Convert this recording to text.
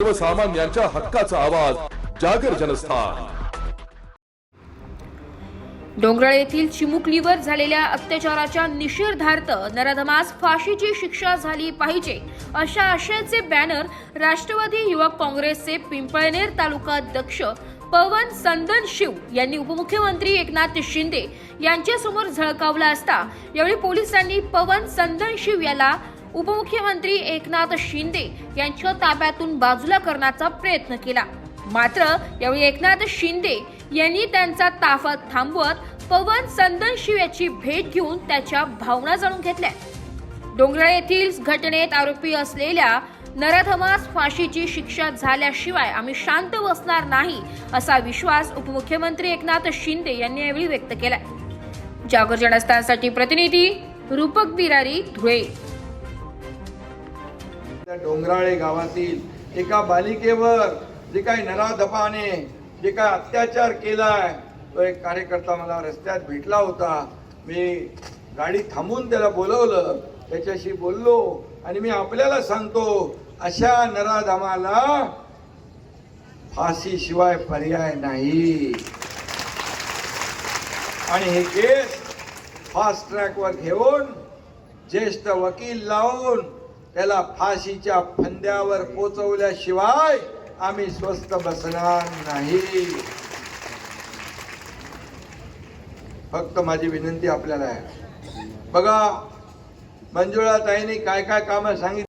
सर्वसामान्यांच्या हक्काचा आवाज जागर जनस्थान. डोंगराळ येथील चिमुकलीवर झालेल्या अत्याचाराच्या निषेधार्थ नराधमास फाशीची शिक्षा झाली पाहिजे अशा आशयाचे बॅनर राष्ट्रवादी युवक काँग्रेसचे पिंपळनेर तालुका अध्यक्ष पवन संदन शिव यांनी उपमुख्यमंत्री एकनाथ शिंदे यांच्यासमोर झळकावला असता यावेळी पोलिसांनी पवन संदन शिव याला उपमुख्यमंत्री एकनाथ शिंदे यांच्या ताब्यातून बाजूला करण्याचा प्रयत्न केला. मात्र यावेळी एकनाथ शिंदे यांनी त्यांचा ताफा थांबवत पवन संदनशिव याची भेट घेऊन त्याच्या भावना जाणून घेतल्या. डोंगराळ येथील घटनेत आरोपी असलेल्या नराधमास फाशीची शिक्षा झाल्याशिवाय आम्ही शांत बसणार नाही असा विश्वास उपमुख्यमंत्री एकनाथ शिंदे यांनी यावेळी व्यक्त केलाय. जागर जनस्थानसाठी प्रतिनिधी रूपक बिरारी धुळे. त्या डोंगराळे गावातील एका बालिकेवर जे काही नराधपाने जे काय अत्याचार केलाय तो एक कार्यकर्ता मला रस्त्यात भेटला होता. मी गाडी थांबून त्याला बोलवलं. त्याच्याशी बोललो आणि मी आपल्याला सांगतो अशा नराधमाला फाशीशिवाय पर्याय नाही. आणि हे केस फास्ट ट्रॅकवर घेऊन ज्येष्ठ वकील लावून त्याला फाशीच्या फंद्यावर पोचवल्याशिवाय आम्ही स्वस्थ बसणार नाही. फक्त माझी विनंती आपल्याला आहे. बघा मंजुळा ताईने काय काय कामं सांगितली?